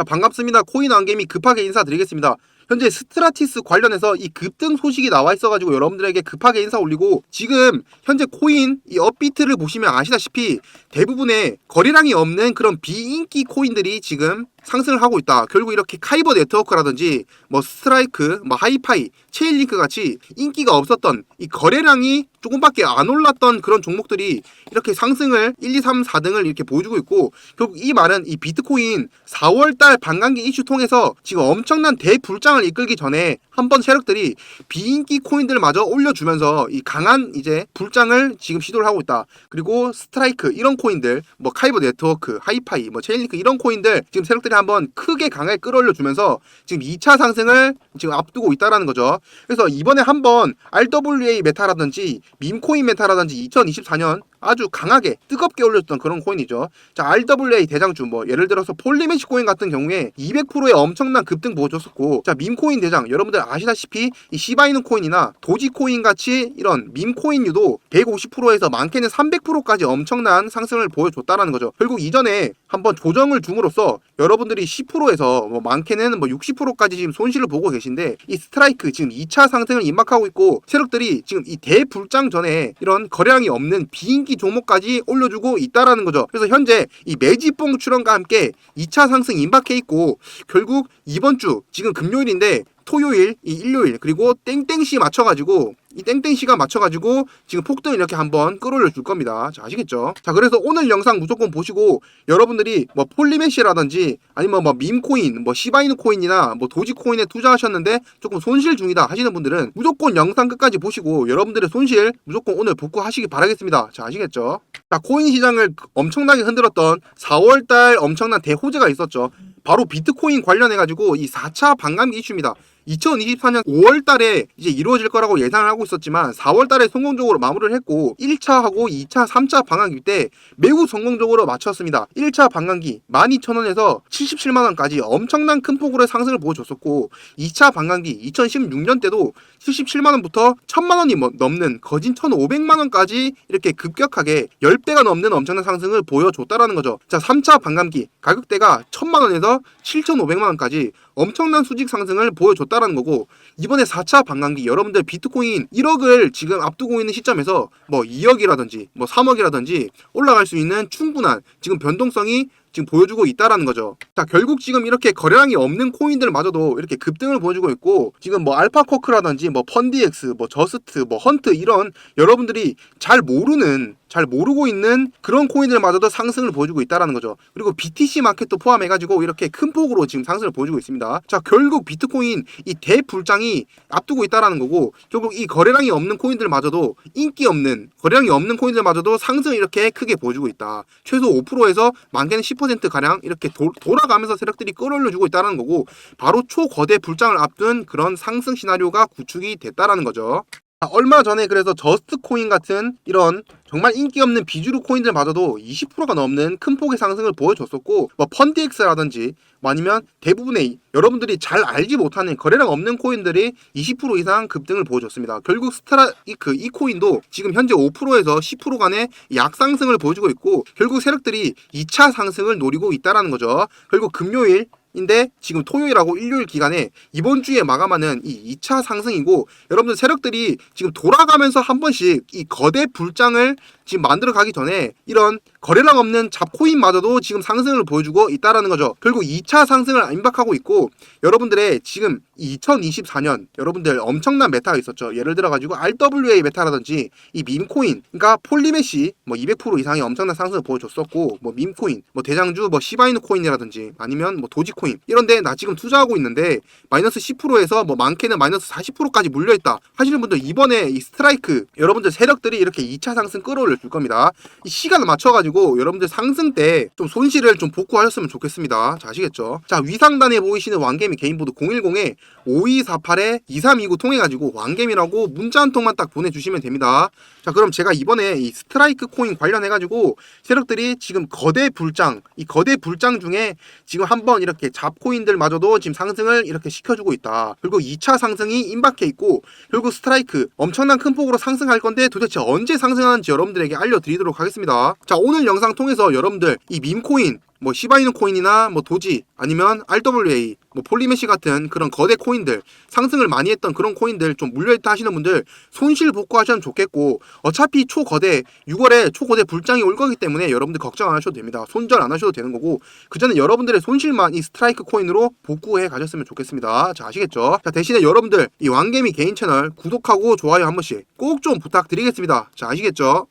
자, 반갑습니다. 코인 안개미 급하게 인사드리겠습니다. 현재 스트라티스 관련해서 이 급등 소식이 나와 있어가지고 여러분들에게 급하게 인사 올리고 지금 현재 코인 이 업비트를 보시면 아시다시피 대부분의 거래량이 없는 그런 비인기 코인들이 지금 상승을 하고 있다. 결국 이렇게 카이버 네트워크라든지 뭐 스트라이크, 뭐 하이파이, 체인링크 같이 인기가 없었던 이 거래량이 조금밖에 안 올랐던 그런 종목들이 이렇게 상승을 1, 2, 3, 4등을 이렇게 보여주고 있고 결국 이 말은 이 비트코인 4월달 반감기 이슈 통해서 지금 엄청난 대불장을 이끌기 전에 한번 세력들이 비인기 코인들마저 올려주면서 이 강한 이제 불장을 지금 시도를 하고 있다. 그리고 스트라이크 이런 코인들 뭐 카이버 네트워크, 하이파이, 뭐 체인링크 이런 코인들 지금 세력들이 한번 크게 강하게 끌어올려 주면서 지금 2차 상승을 지금 앞두고 있다라는 거죠. 그래서 이번에 한번 RWA 메타라든지 밈코인 메타라든지 2024년 아주 강하게 뜨겁게 올렸던 그런 코인이죠. 자, RWA 대장주 뭐 예를 들어서 폴리메시 코인 같은 경우에 200%의 엄청난 급등 보여줬었고 자, 밈코인 대장 여러분들 아시다시피 이 시바이누 코인이나 도지 코인 같이 이런 밈코인류도 150%에서 많게는 300%까지 엄청난 상승을 보여줬다라는 거죠. 결국 이전에 한번 조정을 줌으로써 여러분들이 10%에서 뭐 많게는 뭐 60%까지 지금 손실을 보고 계신데 이 스트라이크 지금 2차 상승을 임박하고 있고 세력들이 지금 이 대불장 전에 이런 거래량이 없는 비인기 종목까지 올려주고 있다라는 거죠. 그래서 현재 이 매지뽕 출원과 함께 2차 상승 임박해 있고 결국 이번 주 지금 금요일인데 토요일, 이 일요일 그리고 땡땡시 맞춰가지고 이 땡땡시가 맞춰가지고 지금 폭등 이렇게 한번 끌어올려 줄 겁니다. 자 아시겠죠? 자 그래서 오늘 영상 무조건 보시고 여러분들이 뭐 폴리메시라든지 아니면 뭐 밈코인, 뭐 시바이누 코인이나 뭐 도지코인에 투자하셨는데 조금 손실 중이다 하시는 분들은 무조건 영상 끝까지 보시고 여러분들의 손실 무조건 오늘 복구하시기 바라겠습니다. 자 아시겠죠? 자 코인 시장을 엄청나게 흔들었던 4월달 엄청난 대호재가 있었죠. 바로 비트코인 관련해 가지고 이 4차 반감기 이슈입니다. 2024년 5월 달에 이제 이루어질 거라고 예상을 하고 있었지만 4월 달에 성공적으로 마무리를 했고 1차하고 2차, 3차 반감기 때 매우 성공적으로 마쳤습니다. 1차 반감기 12,000원에서 77만 원까지 엄청난 큰 폭으로 상승을 보여줬었고 2차 반감기 2016년 때도 77만 원부터 1000만 원이 뭐 넘는 거진 1,500만 원까지 이렇게 급격하게 10배가 넘는 엄청난 상승을 보여줬다라는 거죠. 자, 3차 반감기 가격대가 1000만 원에서 7,500만 원까지 엄청난 수직 상승을 보여줬다라는 거고 이번에 4차 반감기 여러분들 비트코인 1억을 지금 앞두고 있는 시점에서 뭐 2억이라든지 뭐 3억이라든지 올라갈 수 있는 충분한 지금 변동성이 지금 보여주고 있다라는 거죠. 자, 결국 지금 이렇게 거래량이 없는 코인들마저도 이렇게 급등을 보여주고 있고 지금 뭐 알파코크라든지 뭐 펀디엑스, 뭐 저스트, 뭐 헌트 이런 여러분들이 잘 모르는 잘 모르고 있는 그런 코인들마저도 상승을 보여주고 있다라는 거죠. 그리고 BTC 마켓도 포함해가지고 이렇게 큰 폭으로 지금 상승을 보여주고 있습니다. 자, 결국 비트코인 이 대불장이 앞두고 있다라는 거고 결국 이 거래량이 없는 코인들마저도 인기 없는 거래량이 없는 코인들마저도 상승을 이렇게 크게 보여주고 있다. 최소 5%에서 많게는 10% 가량 이렇게 도, 돌아가면서 세력들이 끌어올려주고 있다는 거고 바로 초거대 불장을 앞둔 그런 상승 시나리오가 구축이 됐다라는 거죠. 아, 얼마 전에 그래서 저스트 코인 같은 이런 정말 인기 없는 비주류 코인들 마저도 20%가 넘는 큰 폭의 상승을 보여줬었고 뭐 펀디엑스라든지 뭐 아니면 대부분의 여러분들이 잘 알지 못하는 거래량 없는 코인들이 20% 이상 급등을 보여줬습니다. 결국 스트라이크 이 코인도 지금 현재 5%에서 10% 간의 약상승을 보여주고 있고 결국 세력들이 2차 상승을 노리고 있다라는 거죠. 결국 금요일 인데 지금 토요일하고 일요일 기간에 이번 주에 마감하는 이 2차 상승이고 여러분들 세력들이 지금 돌아가면서 한 번씩 이 거대 불장을 지금 만들어 가기 전에 이런 거래량 없는 잡코인마저도 지금 상승을 보여주고 있다라는 거죠. 결국 2차 상승을 임박하고 있고 여러분들의 지금 2024년 여러분들 엄청난 메타가 있었죠. 예를 들어 가지고 RWA 메타라든지 이 밈코인 그러니까 폴리메시 뭐 200% 이상의 엄청난 상승을 보여줬었고 뭐 밈코인 뭐 대장주 뭐 시바이누 코인이라든지 아니면 뭐 도지코인 이런데 나 지금 투자하고 있는데 마이너스 10%에서 뭐 많게는 마이너스 40%까지 물려 있다 하시는 분들 이번에 이 스트라이크 여러분들 세력들이 이렇게 2차 상승 끌어올려 줄 겁니다. 이 시간을 맞춰 가지 고 여러분들 상승 때 좀 손실을 좀 복구하셨으면 좋겠습니다. 자, 아시겠죠? 자, 위상단에 보이시는 왕개미 개인보드 010에 5248에 2329 통해 가지고 왕개미라고 문자 한 통만 딱 보내주시면 됩니다. 자, 그럼 제가 이번에 이 스트라이크 코인 관련해 가지고 세력들이 지금 거대 불장, 이 거대 불장 중에 지금 한번 이렇게 잡코인들마저도 지금 상승을 이렇게 시켜주고 있다. 그리고 2차 상승이 임박해 있고 결국 스트라이크 엄청난 큰 폭으로 상승할 건데 도대체 언제 상승하는지 여러분들에게 알려드리도록 하겠습니다. 자, 오늘 오늘 영상 통해서 여러분들 이 밈코인 뭐 시바이누 코인이나 뭐 도지 아니면 RWA 뭐 폴리메시 같은 그런 거대 코인들 상승을 많이 했던 그런 코인들 좀 물려있다 하시는 분들 손실 복구하시면 좋겠고 어차피 초거대 6월에 초거대 불장이 올 거기 때문에 여러분들 걱정 안 하셔도 됩니다. 손절 안 하셔도 되는 거고 그 전에 여러분들의 손실만 이 스트라이크 코인으로 복구해 가셨으면 좋겠습니다. 자 아시겠죠? 자 대신에 여러분들 이 왕개미 개인 채널 구독하고 좋아요 한 번씩 꼭 좀 부탁드리겠습니다. 자 아시겠죠